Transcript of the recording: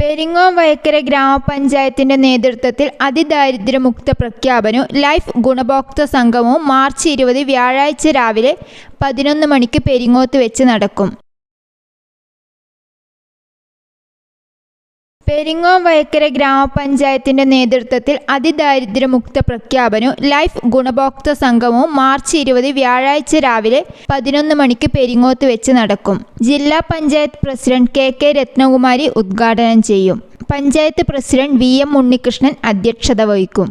പെരിങ്ങോം വയക്കര ഗ്രാമപഞ്ചായത്തിന്റെ നേതൃത്വത്തിൽ അതിദാരിദ്ര്യമുക്ത പ്രഖ്യാപനവും ലൈഫ് ഗുണഭോക്തൃ സംഗമവും മാർച്ച് ഇരുപത് വ്യാഴാഴ്ച രാവിലെ പതിനൊന്ന് മണിക്ക് പെരിങ്ങോത്ത് വെച്ച് നടക്കും. പെരിങ്ങോം വയക്കര ഗ്രാമപഞ്ചായത്തിന്റെ നേതൃത്വത്തിൽ അതിദാരിദ്ര്യമുക്ത പ്രഖ്യാപനവും ലൈഫ് ഗുണഭോക്തൃ സംഗമവും മാർച്ച് ഇരുപത് വ്യാഴാഴ്ച രാവിലെ പതിനൊന്ന് മണിക്ക് പെരിങ്ങോത്ത് വെച്ച് നടക്കും. ജില്ലാ panchayat president K K Ratnakumari ഉദ്ഘാടനം ചെയ്യും. Panchayat president V M Unnikrishnan അധ്യക്ഷത വഹിക്കും.